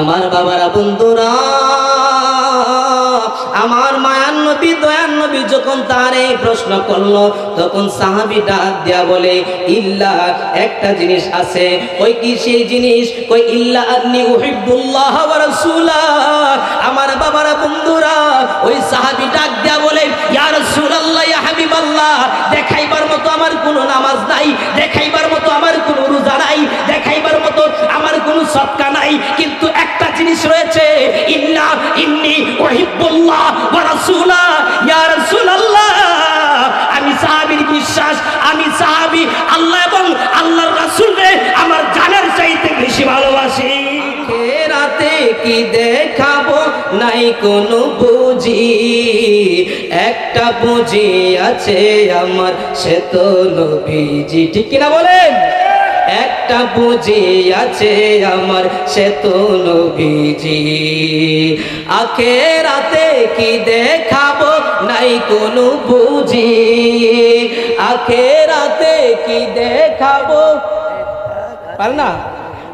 আমার বাবারা বন্ধুরা, আমার মায়ান নবী দয়ান নবী যখন তার এই প্রশ্ন করল, তখন সাহাবি ডাক দেয়া বলে, ইল্লা, একটা জিনিস আছে। ওই কি সেই জিনিস? কই, ইল্লা আন্নি উহিব্বুল্লাহ ওয়া রাসূলা আমার বাবারা বন্ধুরা, ওই সাহাবি ডাক দেয়া বলে, ইয়া রাসূলুল্লাহ হাবিবাল্লাহ, দেখাইবার মতো আমার কোনো নামাজ নাই, দেখাইবার মতো আমার কোনো রোজা নাই, দেখাইবার মতো আমার কোনো সৎকা রয়েছে, ইন্না ইন্নি ওহিব্বুল্লাহ ওয়া রাসূলা, ইয়া রাসূলুল্লাহ। আমি সাহাবীর বিশ্বাস, আমি সাহাবী, আল্লাহ এবং আল্লাহর রাসূলকে আমার জানার চাইতে বেশি ভালোবাসি। রাতে কি দেখাবো? নাই কোনো বুঝি। একটা বুঝি আছে আমার, সে তো নবীজি। ঠিক কিনা বলেন? একটা বুঝি আছে আমার সে তো নবীজি আখেরাতে কি দেখাবো নাই কোনো বুঝি। আখে রাতে কি দেখাবো? পার না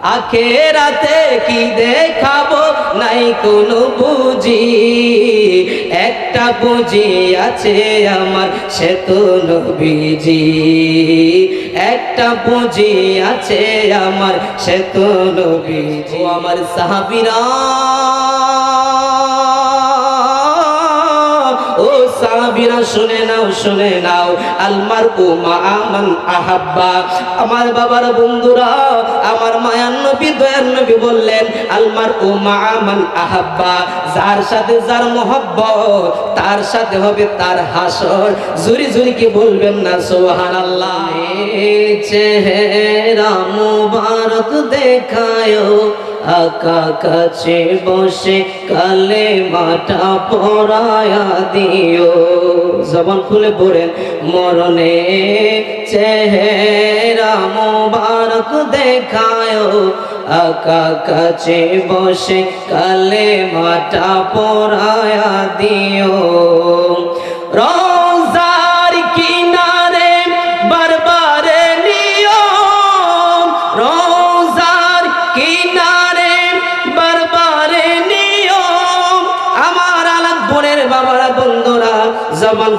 আখেরাতে কি দেখাবো? নাই কোনো বুঝি একটা বুঝি আছে আমার, সে তো নবীজি। একটা বুঝি আছে আমার, সে তো নবীজি। আমার সাহাবিরা। ও সাহাবিরা, শুনে নাও শুনে নাও। আলমার উমা আমান আহাব্বা। আমার বাবার বন্ধুরা, আমার মায়ান নবী, দয়ার নবী বললেন আলমার উমা আমান আহাব্বা। যার সাথে যার মোহব্বত, তার সাথে হবে তার হাসর। জুরি জুরি কি বলবেন না সোহান আল্লাহ চেহারা মুবারক দেখায় আকা কাছে বসে কালে মাটা পড়ায়া দিও। জবান খুলে পড়েন মরণে চেহারা মোবারক দেখায়। আকা কাছে বসে কালে মাটা পড়ায়া দিও। রোজার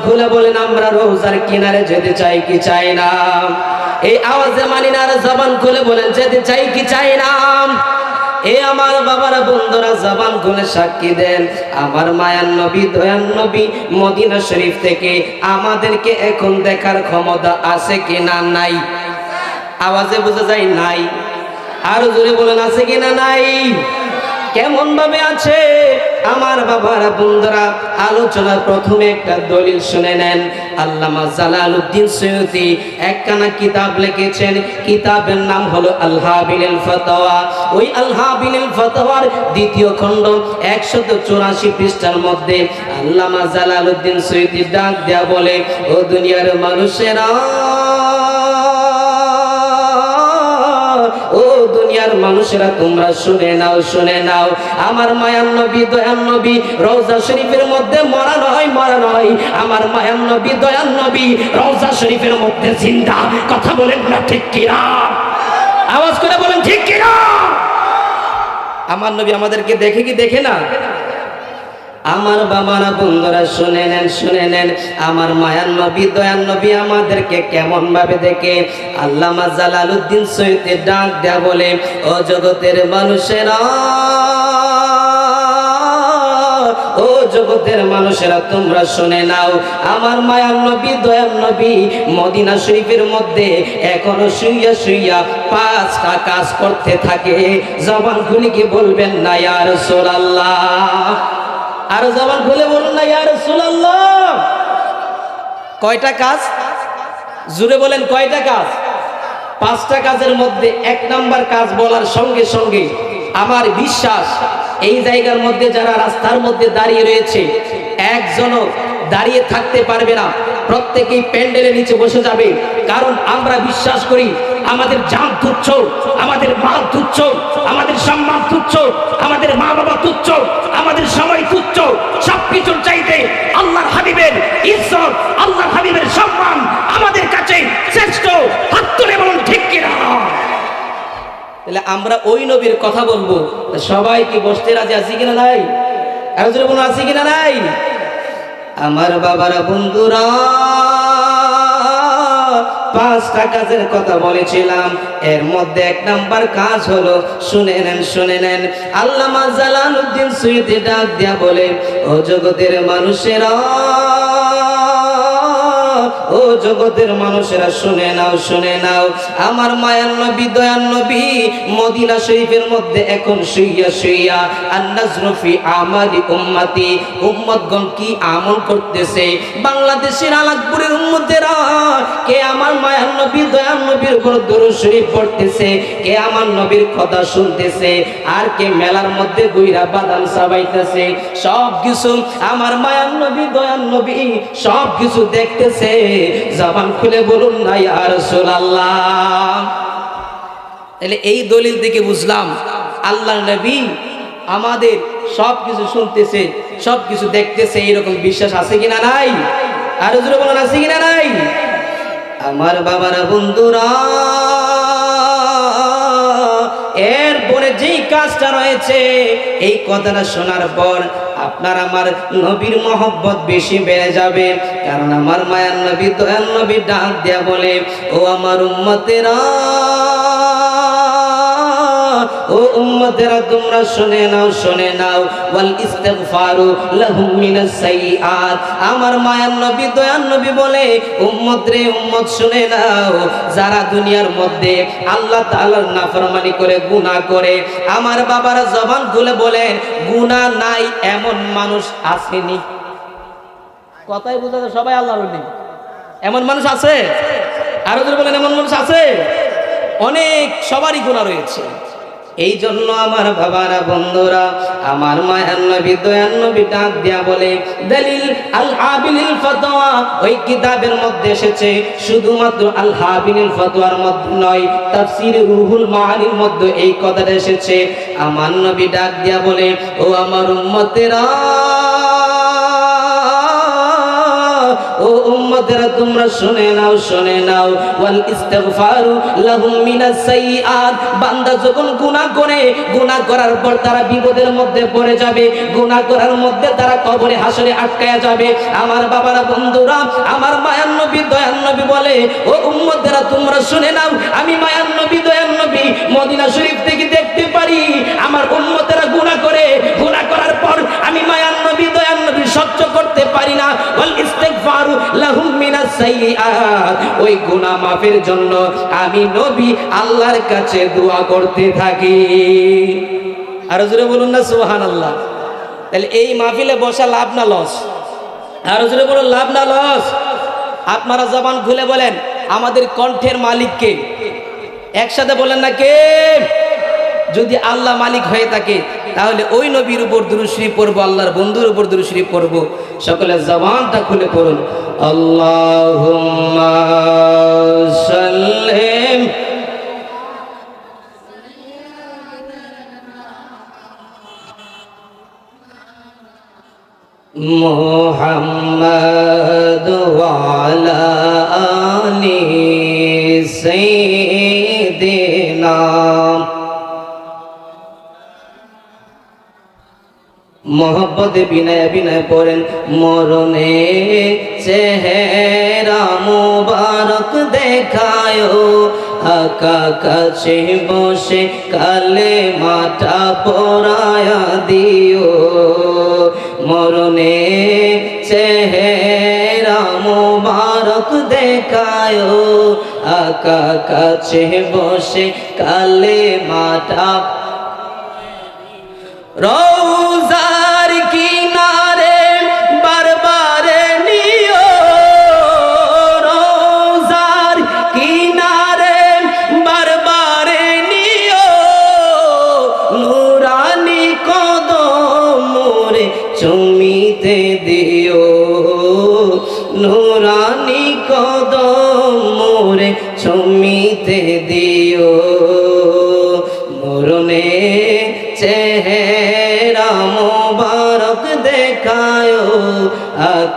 খুলে বলেন, আমরা রোজার কিনারে যেতে চাই কি চাই না? এই আওয়াজে মানি না জবান খুলে বলেন, যেতে চাই কি চাই না? এ আমার বাবারা বন্ধুরা জবান খুলে সাক্ষী দেন, আমার মায়ান নবী দয়ান নবী, মদিনা শরীফ থেকে আমাদেরকে এখন দেখার ক্ষমতা আছে কি না নাই? আওয়াজে বোঝা যায়, নাই। আরও জোরে বলেন, আছে কি না নাই? কেমন ভাবে আছে? আমার বাবার বন্ধুরা, আলোচনার প্রথমে একটা দলিল শুনে নেন। আল্লামা জালালউদ্দিন সৈয়দি একখানা কিতাব লিখেছেন। কিতাবের নাম হলো আলহাবিল ফতোয়া ওই আলহাবিল ফতোয়ার দ্বিতীয় খণ্ড, একশত চুরাশি পৃষ্ঠার মধ্যে আল্লামা জালালউদ্দিন সৈয়দি ডাক দেয়া বলে, ও দুনিয়ার মানুষেরা মানুষেরা, তোমরা শুনে নাও শুনে নাও। আমার মায়ান নবী দয়ান নবী, রওজা শরীফের মধ্যে মরা নয় মরা নয়। আমার মায়ান নবী দয়ান নবী, রওজা শরীফের মধ্যে জিন্দা। কথা বলেন না ঠিক কিনা? আওয়াজ করে বলেন, ঠিক কিনা? আমার নবী আমাদেরকে দেখে কি দেখে না? আমার বাবারা, বন্ধুরা, শুনে নেন শুনে নেন, আমার মায়ান নবী দয়ান নবী আমাদেরকে কেমন ভাবে দেখে? আল্লামা জালালউদ্দিন সৈয়দে ডাক দেয়া বলে, ও জগতের মানুষেরা, ও জগতের মানুষেরা, তোমরা শুনে নাও, আমার মায়ার নবী, দয়ার নবী মদিনা শরীফের মধ্যে এখনও শুইয়া শুইয়া পাঁচটা কাজ করতে থাকে। জবান খুলে কি বলবেন না ইয়ার সোলাল্লাহ আর জবান খুলে বলুন না ইয়ার কয়টা কাজ? জুড়ে বলেন কয়টা কাজ? পাঁচটা কাজের মধ্যে এক নাম্বার কাজ বলার সঙ্গে সঙ্গে আমার বিশ্বাস, এই জায়গার মধ্যে যারা রাস্তার মধ্যে দাঁড়িয়ে রয়েছে, একজনও দাঁড়িয়ে থাকতে পারবে না। প্রত্যেকেই প্যান্ডেলের নিচে বসে যাবে। কারণ আমরা বিশ্বাস করি, আমাদের জান তুচ্ছ আমাদের মাল তুচ্ছ আমাদের সম্মান তুচ্ছ আমাদের মা বাবা আমরা ওই নবীর কথা বলব। সবাই কি বসতে রাজি আছি কিনা নাই? আরও জোরে আছি কিনা নাই? আমার বাবারা বন্ধুরা, পাঁচটা কাজের কথা বলেছিলাম। এর মধ্যে এক নাম্বার কাজ হলো, শুনে নেন শুনে নেন। আল্লামা জালালউদ্দিন সুইদি ডাক দিয়া বলে, ও জগতের মানুষেরা জগতের মানুষেরা শুনে নাও শুনে নাও। আমার মায়ার নবী, দয়ার নবী, মদিনা শরীফের মধ্যে এখন শুইয়া শুইয়া আন্নাজরফি আমালি উম্মতি। উম্মতগণ কি আমল করতেছে? বাংলাদেশের আলাদপুরের উম্মতেরা, কে আমার মায়ার নবী, দয়ার নবীর উপর দরুদ শরীফ পড়তেছে? কে আমার নবীর কথা শুনতেছে? আর কে মেলার মধ্যে গুইরা বাদাম সাবাইতেছে সব কিছু আমার মায়ার নবী, দয়ার নবী সব কিছু দেখতেছে। জবান খুলে বলুন না, ইয়া রাসূলুল্লাহ। তাহলে এই দলিল থেকে বুঝলাম আল্লাহ নবী আমাদের সব কিছু শুনতেছে সব কিছু দেখতেছে এইরকম বিশ্বাস আছে কিনা নাই? আর জোরে বলুন, আছে কিনা নাই? আমার বাবারা, বন্ধুরা যেই কাজটা রয়েছে। এই কথাটা শোনার পর আপনার আমার নবীর মহব্বত বেশি বেড়ে যাবে। কারণ আমার মায়ার নবী তো নবী ডাক দেয়া বলে, ও আমার উম্মতেরা ও উম্মতেরা, তোমরা শুনে নাও শুনে নাও। ওয়াল ইস্তিগফারু লাহুম মিনাস সাইয়্যাত। আমার মায়ার নবী, দয়ার নবী বলে, উম্মত রে, উম্মত শুনে নাও। যারা দুনিয়ার মধ্যে আল্লাহ তাআলার নাফরমানি করে, গুনাহ করে, আমার বাবারা জবান খুলে বলেন গুনাহ নাই, এমন মানুষ আসেনি। কথাই বোঝা সবাই আল্লাহর ওলি এমন মানুষ আছে? আরও যদি বলেন, এমন মানুষ আছে? অনেক, সবারই গুণা রয়েছে। এই জন্য আমার বাবারা, বন্ধুরা, আমার মায়ার নবী দয়ার নবী ডাক দিয়া বলে, দলিল আল ফতোয়া ওই কিতাবের মধ্যে এসেছে, শুধুমাত্র আল হাবিলিল ফতোয়ার মধ্যে নয়, তাফসির রুহুল মাহানির মধ্যে এই কথাটা এসেছে। আমার নবী ডাক দিয়া বলে, ও আমার উম্মতেরা ও উম্মতেরা, তোমরা শুনে নাও শুনে নাও। ওয়াল ইস্তিগফারু লাহুম মিনাস সাইয়্যাত। বান্দা যখন গুনাহ করে, গুনাহ করার পর তারা বিপদের মধ্যে পড়ে যাবে। গুনাহ করার মধ্যে তারা কবরে হাসরে আটকায়া যাবে। আমার বাবারা বন্ধুরা, আমার মায়ার নবী, দয়ার নবী বলে, ও উম্মতেরা, তোমরা শুনে নাও, আমি মায়ার নবী, দয়ার নবী, মদিনা শরীফ থেকে দেখতে পারি, আমার উম্মতেরা গুনাহ করে গুনাহ করার পর আমি মায়ার নবী দয়ার নবী সহ্য করতে পারি না। ওয়াল ইস্তিগফারু লাহুম মিনাস সাইয়্যাত। ওই গুনাহ মাফের জন্য আমি নবী আল্লাহর কাছে দোয়া করতে থাকি। আর জোরে বলুন না, সুবহানাল্লাহ। তাহলে এই মাহফিলে বসা লাভ না লস? আর জোরে বলুন, লাভ না লস? আপনারা জবান খুলে বলেন, আমাদের কণ্ঠের মালিককে একসাথে বলেন না কে? যদি আল্লাহ মালিক হয়ে থাকে তাহলে ওই নবীর উপর দুরুশ্রী পড়ব, আল্লাহর বন্ধুর উপর দুরুশ্রী পড়ব। সকলে জবানটা খুলে পড়ুন। আল্লাহ সাল্লিম মোহাম্মদ ওয়ালা আলি মোহব্বত বিনয় বিনয় পড়েন, মরণে চেহারা মুবারক দেখায়। আকা কাছে বসে কালে মাটা পড়ায়া দিও। মরণে চেহারা মুবারক দেখায়। আকা কাছে বসে কালে মাটা রৌজার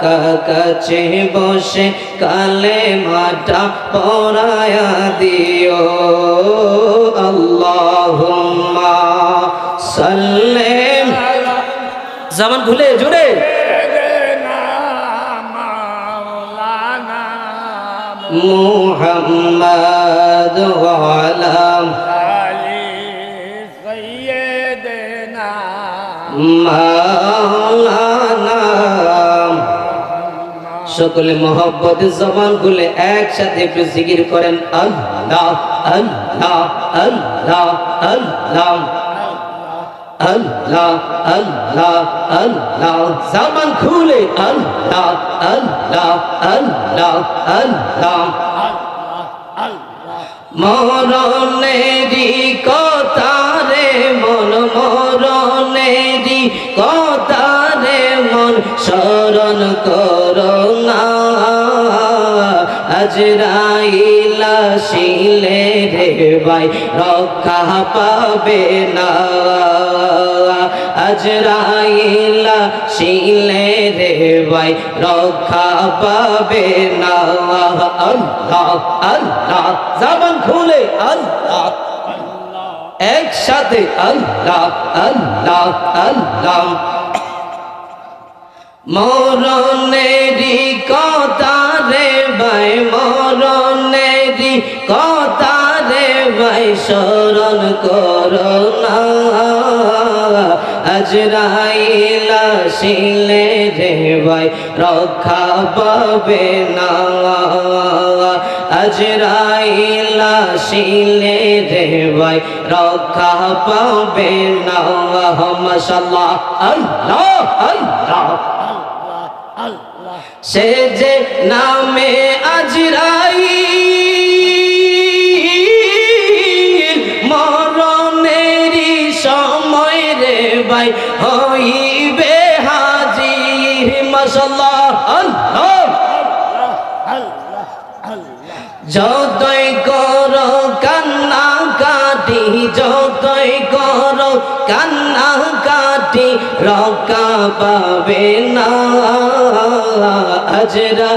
আকা কাছে বসে কালে মাটা পড়ায়া দিও। আল্লাহুম্মা সাল্লিম জামান ভুলে জোরে। মুহাম্মদ ওয়ালাম মাওলানা সকলে মোহব্বত জবান খুলে একসাথে একটু জিকির করেন, আল্লাহ কথা মন মরণেরি কথা মন, স্মরণ করোনা আজরাইলা শিলে রে ভাই, রক্ষা পাবে না। আজরাইলা শিলে রে ভাই, রক্ষা পাবে না। আল্লাহ আল্লাহ জবান খুলে, আল্লাহ একসাথে আল্লাহ আল্লাহ আল্লাহ। মরণেরি কথা ভাই মরণেরি কথা রে ভাই, স্মরণ করোনা আজরাইলা শিলে রে ভাই, রক্ষা পাবে না। আজরাইলা শিলে রে ভাই, রক্ষা পাবে না। মাশাআল্লাহ আল্লাহ আল্লাহ। সে যে নামে আজরাই মরণেরই সময় রে ভাই হইবে হাজির মাশাল্লাহ আল্লাহ। যতই কর কান্না কাটি, যতই কর কান্না কাটি রকা পাবে না। আজরা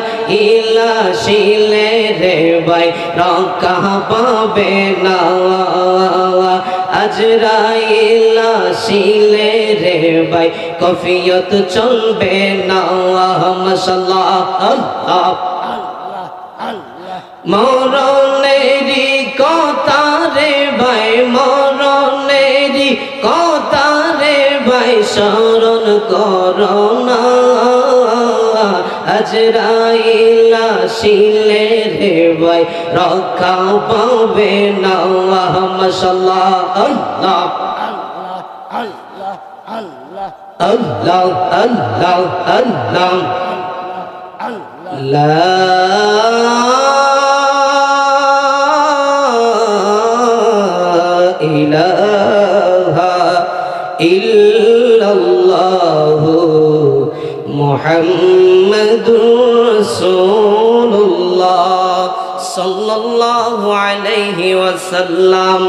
ইলা শিলে রে ভাই রকা পাবে না। আজরা ইলা শিলে রে ভাই, কফিয়ত চলবে না। মশাল্লাহ মরণেরি কথা রে ভাই মরণেরি কথা রে ভাই স্মরণ করোনা আজরাইলা শিলে রে ভাই রক্ষা পাবে না মশাল্লাহ আল্লাহ আল্লাহ আল্লাহ আল্লাহ لا إله محمد رسول الله সাল্লাল্লাহু আলাইহি ওয়াসাল্লাম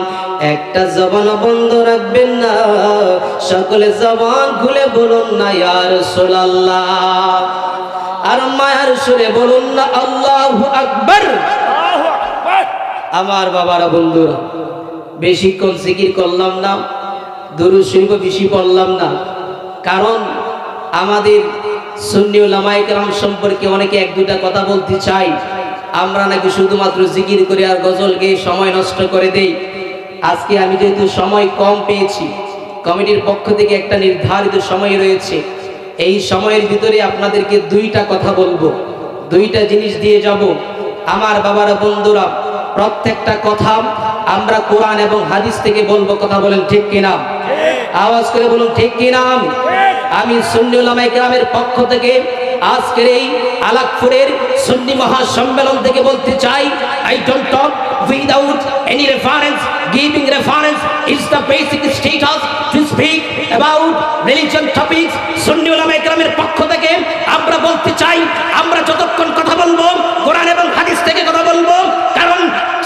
একটা জবান বন্ধ রাখবেন না সকলে জবান খুলে বলুন না ইয়া রাসূলুল্লাহ আর মায়ার সুরে বলুন না আল্লাহু আকবার আমার বাবারা বন্ধুরা বেশিক্ষণ জিকির করলাম না দুরু শরীফ বেশি পড়লাম না কারণ আমাদের সুন্নি লামাইকরাম সম্পর্কে অনেকে এক দুটা কথা বলতে চাই। আমরা নাকি শুধুমাত্র জিকির করে আর গজল গেয়ে সময় নষ্ট করে দেই। আজকে আমি যেহেতু সময় কম পেয়েছি কমিটির পক্ষ থেকে একটা নির্ধারিত সময় রয়েছে। এই সময়ের ভিতরে আপনাদেরকে দুইটা কথা বলব। দুইটা জিনিস দিয়ে যাব। আমার বাবারা বন্ধুরা প্রত্যেকটা কথা আমরা কোরআন এবং হাদিস থেকে বলব কথা বলেন ঠিক কিনা? আওয়াজ করে বলুন ঠিক কিনা? আমি সুন্নি উলামায়ে কেরামের পক্ষ থেকে আজকের এই আলাকপুরের সুন্নি মহাসম্মেলন থেকে বলতে চাই I don't talk without any reference giving reference is the basic status to speak about religion topics সুন্নি উলামায়ে কেরামের পক্ষ থেকে আমরা বলতে চাই, আমরা যতক্ষণ কথা বলব, কোরআন এবং হাদিস থেকে কথা বলব, কারণ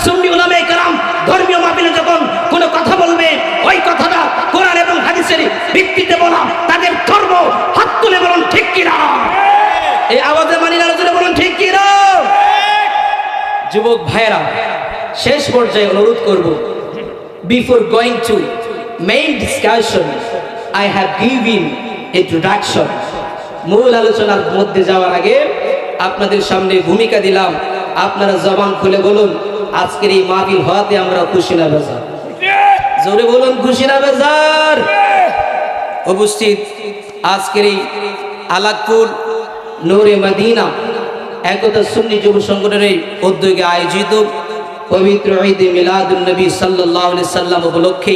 সুন্নি উলামায়ে কেরাম ধর্মীয় মাহফিলে যখন কোনো কথা বলবে, ওই কথাটা কোরআন এবং হাদিসের ভিত্তিতে বলা তাদের যুবক ভাইরা শেষ পর্যায়ে অনুরোধ করব before going to main discussion I have given introduction মূল আলোচনার মধ্যে যাওয়ার আগে আপনাদের সামনে ভূমিকা দিলাম। আপনারা জবান খুলে বলুন, আজকের এই মাহফিল হওয়াতে আমরা খুশি না বেজার? জোরে বলুন, খুশি না বেজার? উপস্থিত আজকের এই আলাদপুর নূরে মদিনা একতা সুন্নি যুব সংগঠনের উদ্যোগে আয়োজিত পবিত্র ঈদে মিলাদুল নবী সাল্লাহ সাল্লাম উপলক্ষে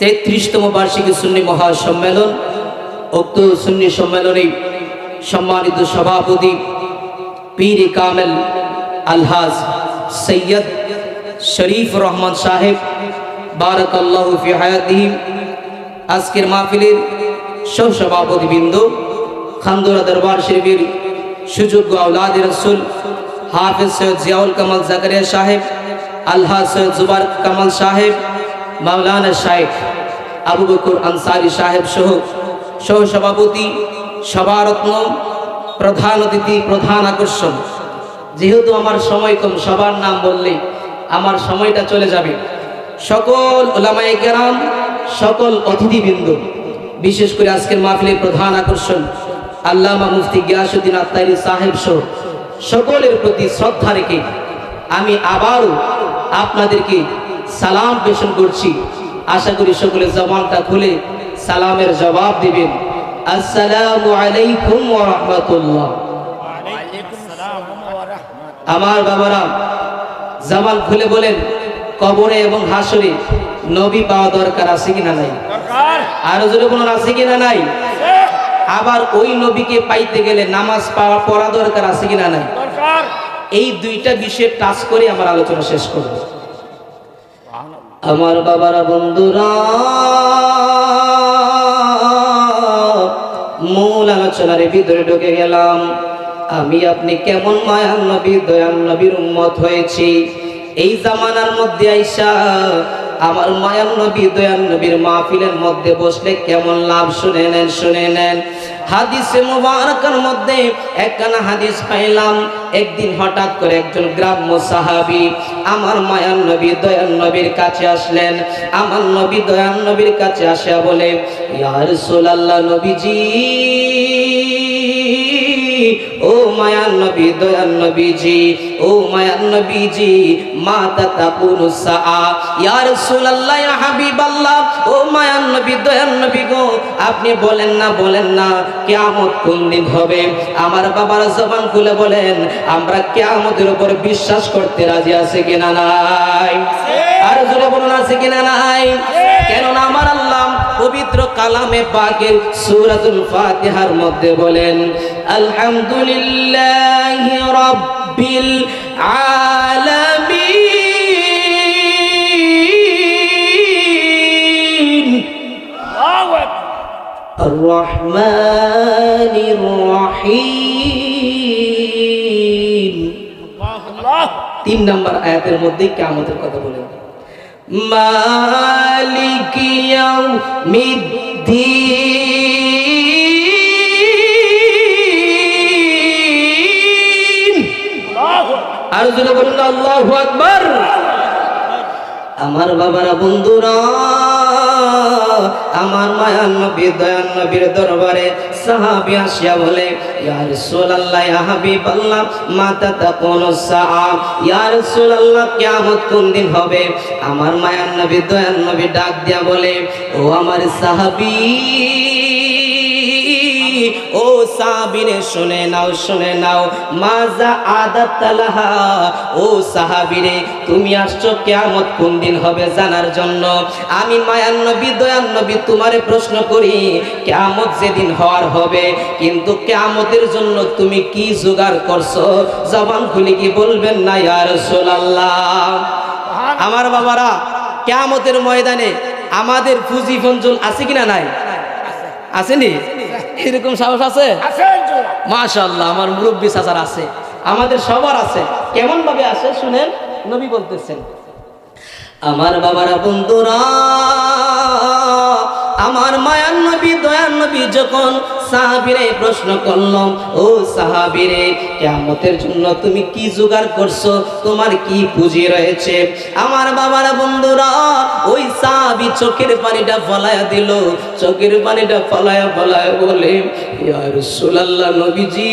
তেত্রিশতম বার্ষিকী সুন্নি মহাসম্মেলন, উক্ত সুন্নি সম্মেলনে সম্মানিত সভাপতি পীর কামেল আলহাজ সৈয়দ শরীফ রহমান সাহেব বারক আল্লাহ ফি হায়াতিহিম। আজকের মাহফিলের সহসভাপতিবৃন্দ, খান্দোরা দরবার শরীফের সুযোগ্য আউলাদ রসুল হাফিজ সৈয়দ জিয়াউল কামাল জাকারিয়া সাহেব আলহা সৈয়দ জুবার কামাল সাহেব, মাওলানা শাহেখ আবু বকর আনসারি সাহেব সহ সহসভাপতি, সভারত্ন, প্রধান অতিথি, প্রধান আকর্ষণ। যেহেতু আমার সময় কম, সবার নাম বললে আমার সময়টা চলে যাবে। সকল ওলামাই কেরাম, সকল অতিথিবৃন্দ, বিশেষ করে আজকের মাহফিলের প্রধান আকর্ষণ আল্লামা মুফতি গিয়াসুদ্দিন আত্মারি সাহেব সহ সকলের প্রতি শ্রদ্ধা রেখে আমি আবারও আপনাদেরকে সালাম পেশন করছি। আশা করি সকলে জবানটা খুলে সালামের জবাব দিবেন। আসসালামু আলাইকুম ওয়া রাহমাতুল্লাহ। আমার বাবারা জামাল খুলে বলেন কবরে এবং হাসরে নবী পাওয়া দরকার আছে কিনা নাই? আরও জোরে বলুন আছে কিনা নাই? আবার ওই নবীকে পাইতে গেলে নামাজ পাওয়া পড়া দরকার আছে কিনা নাই? এই দুইটা বিষয়ে টাচ করে আমার আলোচনা শেষ করব। আমার বাবারা বন্ধুরা মূল আলোচনার ভিতরে ঢুকে গেলাম। আমি আপনি কেমন মায়ান নবী দয়ান নবীর উম্মত হয়েছি। এই জামানার মধ্যে আইসা আমার মায়ান নবী দয়ান নবীর মাহফিলের মধ্যে বসলে কেমন লাভ? শুনে নেন শুনে নেন। হাদিসে মুবারকার মধ্যে একখানা হাদিস পাইলাম। একদিন হঠাৎ করে একজন গ্রাম্য সাহাবী আমার মায়ান নবী দয়ান নবীর কাছে আসলেন। আমার নবী দয়ান নবীর কাছে আসিয়া বলে, ইয়া রাসূলুল্লাহ নবীজি ও মায়ান নবী দয়ান নবীজি ও মায়ান নবীজি মাতা তাকুনু সাআ ইয়া রাসূলুল্লাহ ইয়া হাবিবাল্লাহ ও মায়ান নবী দয়ান নবী গো আপনি বলেন না বলেন না কিয়ামত কোন দিন হবে? আমার বাবার জবান খুলে বলেন আমরা কিয়ামতের উপর বিশ্বাস করতে রাজি আছে কিনা নাই? আর জোরে বলুন আছে কিনা নাই? আল্লাহ পবিত্র কালামে পাকের সূরাতুল ফাতিহার মধ্যে বলেন আলহামদুলিল্লাহি রাব্বিল আলামিন الرحمن الرحيم তিন নম্বর আয়াতের মধ্যে কেমতের কথা বলেন মালিক ইয়াউমিদ্দিন আরও জোরে বলুন আল্লাহু আকবার। আমার বাবারা বন্ধুরা আমার মায়ান নবীর দয়ান নবীর দরবারে সাহাবী আসিয়া বলে, ইয়া রাসূলুল্লাহ, ইয়া হাবিবাল্লাহ মাতা তাকুনু সাআ, ইয়া রাসূলুল্লাহ, কিয়ামত কোন দিন হবে? আমার মায়ান নবী দয়ান নবী ডাক দিয়া বলে, ও আমার সাহাবী ও সাহাবিরে শুনে নাও শুনে নাও। মাজা আদাত তালাহা। ও সাহাবিরে, তুমি আসছো কেয়ামত কোন দিন হবে জানার জন্য। আমি মায়ান নবী, দয়ান তোমারে প্রশ্ন করি, কেয়ামত যেদিন হওয়ার হবে, কিন্তু কেয়ামতের জন্য তুমি কি জোগাড় করছ? জবান খুলে কি বলবেন না, ইয়া রাসূলুল্লাহ? আমার বাবারা, কেয়ামতের ময়দানে আমাদের পুঁজি ফঞ্জল আছে কিনা নাই? আসেনি এরকম সাহস আছে? মাশাল্লাহ আমার মুরব্বী চাচার আছে আমাদের সবার আছে। কেমন ভাবে আছে শুনেন? নবী বলতেছেন আমার বাবারা বন্ধুরা আমার মায়ান নবী দয়ান নবী যখন সাহাবিরে প্রশ্ন করল, ও সাহাবিরে কেমতের জন্য তুমি কি জোগাড় করছ? তোমার কি পুঁজি রয়েছে? আমার বাবারা বন্ধুরা ওই সাহাবি চোখের পানিটা ফলায়া দিল। চোখের পানিটা ফলায়া ফলায়া বলে ইয়ার সুলাল্লাহ নবীজি,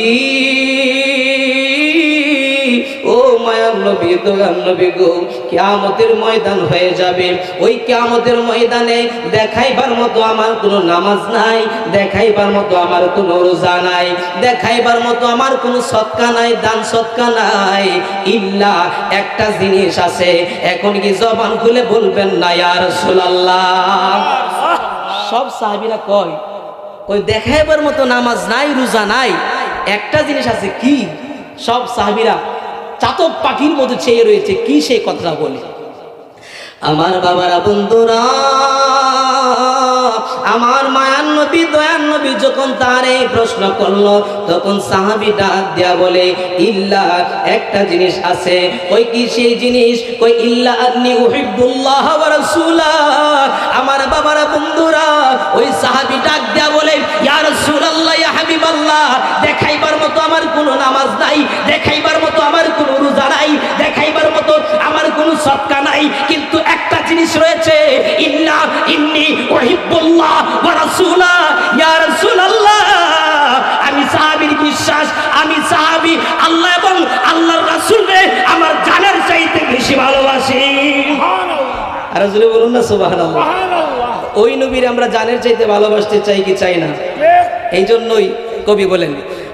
ও মায়ার নবী, দোয়ার নবী গো কিয়ামতের ময়দান হয়ে যাবে। ওই কিয়ামতের ময়দানে দেখাইবার মতো আমার কোনো নামাজ নাই, দেখাইবার মতো আমার কোনো রোজা নাই, দেখাইবার মতো আমার কোনো সৎকা নাই, দান সৎকা নাই। ইল্লা একটা জিনিস আছে, এখন কি জবান খুলে বলবেন না, ইয়া রাসূলুল্লাহ? সব সাহাবীরা কয় কই দেখাইবার মতো নামাজ নাই, রোজা নাই, একটা জিনিস আছে কি? সব সাহাবীরা চাতক পাখির মতো চেয়ে রয়েছে, কি সেই কথাটা বলে? আমার বাবারা, বন্ধুরা, আমার মায়ান নবী দয়ান নবী যখন তার এই প্রশ্ন করল, তখন সাহাবি ডাক দেয়া বলে, ইল্লা, একটা জিনিস আছে। ওই কি সেই জিনিস? কই, ইল্লা আন্নি উহিব্বুল্লাহ ওয়া রাসূলা আমার বাবারা, বন্ধুরা, ওই সাহাবি ডাক দেয়া বলে, ইয়া রাসূলুল্লাহ হাবিবাল্লাহ, দেখাইবার মতো আমার কোনো নামাজ নাই, দেখাইবার মতো আমার কোনো রোজা নাই দেখাইবার মতো সৎকা নাই কিন্তু একটা জিনিস রয়েছে। ইন্না ইন্নি ওহিব্বুল্লাহ ওয়া রাসূলা। ইয়া রাসূলুল্লাহ। আমি সাহাবীর বিশ্বাস আমি সাহাবী আল্লাহ এবং আল্লাহর রাসূলকে আমার জানের চাইতে বেশি ভালোবাসি। আর জোরে বলুন না সুবহানাল্লাহ। ওই নবীর আমরা জানের চাইতে ভালোবাসতে চাই কি চাই না? এই জন্যই কবি বলেন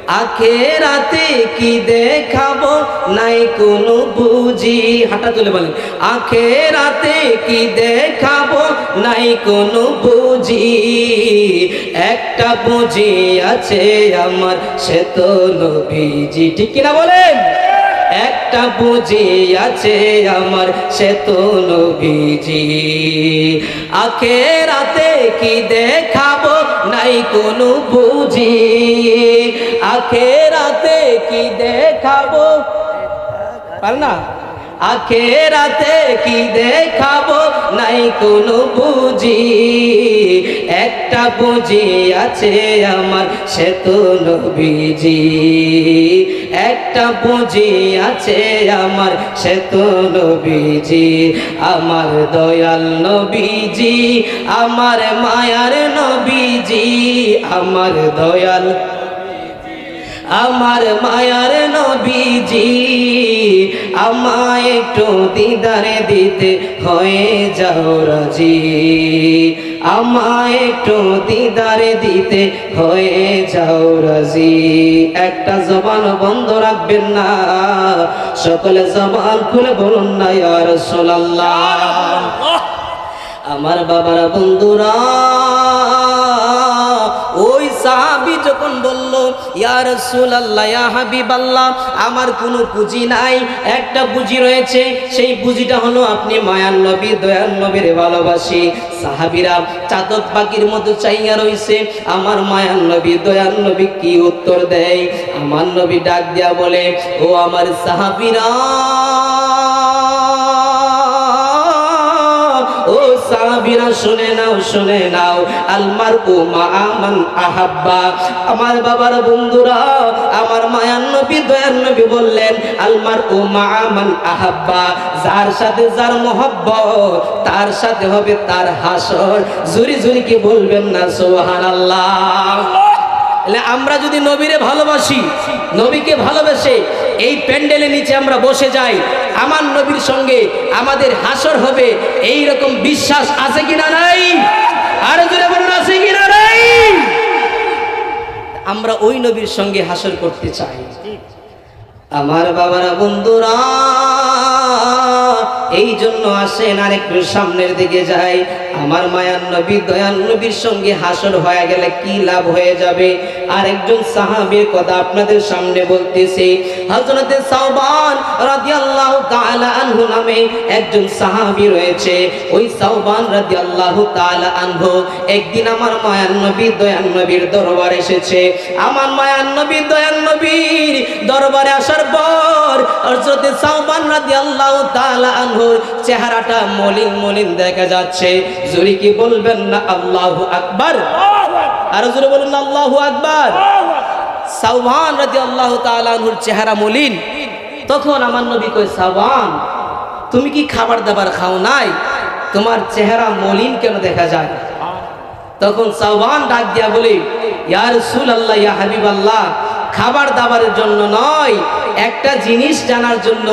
আখেরাতে কি দেখাবো? নাই কোনো বুঝি। হাঁটা তুলে বলেন। আখেরাতে কি দেখাবো? নাই কোনো বুঝি। একটা বুঝি আছে আমার, সে তো নবীজি। ঠিক কিনা বলেন? একটা বুঝি আছে আমার, সে তো নবীজি। আখেরাতে কি দেখাবো? নাই কোনো বুঝি। আখেরাতে কি দেখাবো? পার না? আখেরাতে কি দেখাবো? নাই কোনো বুঝি। একটা বুঝি আছে আমার, সে তো নবীজি। একটা বুঝি আছে আমার, সে তো নবীজি। আমার দয়াল নবীজি, আমার মায়ার নবীজি। আমার দয়াল আমার মায়ার নবীজি আমায় একটু দিদারে দিতে হয়ে যাও রাজি। আমায় একটু দিদারে দিতে হয়ে যাও রাজি। একটা জবান বন্ধ রাখবেন না সকলে জবান খুলে বলুন না ইয়া রাসূলুল্লাহ। আমার বাবারা বন্ধুরা সাহাবি যখন বলল, ইয়া রাসূলুল্লাহ, ইয়া হাবিবাল্লাহ, আমার কোনো পুঁজি নাই, একটা পুঁজি রয়েছে, সেই পুঁজিটা হলো আপনি মায়ান নবী দয়ান নবীর ভালোবাসি। সাহাবিরা চাতক পাখির মতো চাইয়া রইছে, আমার মায়ান নবী দয়ান নবী কি উত্তর দেয়? আমার নবী ডাক দিয়া বলে, ও আমার সাহাবিরা সাহাবিরা শুনে নাও শুনে নাও। আলমার মা আমান আহাব্বা। আমার বাবার বন্ধুরা, আমার মায়ান নবী দয়ার নবী বললেন আলমার মা আমান আহাব্বা। যার সাথে যার মোহব্বত, তার সাথে হবে তার হাসর। জুরি জুরি কি বলবেন না, সুবহানাল্লাহ? তাহলে আমরা যদি নবীরে ভালোবাসি নবীকে ভালোবেসে এই প্যান্ডেলের নিচে আমরা বসে যাই। আমার নবীর সঙ্গে আমাদের হাসর হবে এই রকম বিশ্বাস আছে কিনা নাই? আরও জোরে বলুন, আছে কিনা নাই? আমরা ওই নবীর সঙ্গে হাসর করতে চাই। আমার বাবারা, বন্ধুরা এই জন্য আসেন আর একটু সামনের দিকে যাই। আমার মায়ার নবী, দয়াল নবীর সঙ্গে হাসর হয়ে গেলে কি লাভ হয়ে যাবে? আর একজন সাহাবীর কথা আপনাদের সামনে বলতেছি। হাজরতে সাওবান রাদিয়াল্লাহু তাআলা আনহু নামে একজন সাহাবী রয়েছে। ওই সাওবান রাদিয়াল্লাহু তাআলা আনহু একদিন আমার মায়ার নবী দয়াল নবীর দরবারে এসেছে। আমার মায়ার নবী দয়াল নবীর দরবারে আসার পর হযরতে সাওবান রাদিয়াল্লাহু তাআলা আনহু আনহুর চেহারাটা মলিন মলিন দেখা যাচ্ছে। জোরে কি বলবেন না আল্লাহু আকবার? আর জোরে বলুন না আল্লাহু আকবার। সাউবান রাজি আল্লাহ তালাহুর চেহারা মলিন। তখন আমার নবী কয় সাবান তুমি কি খাবার দাবার খাও নাই? তোমার চেহারা মলিন কেন দেখা যায়? তখন সাবান ডাক দিয়া বলে ইয়ার সুল আল্লাহ ইয়া হাবিব আল্লাহ খাবার দাবারের জন্য নয়, একটা জিনিস জানার জন্য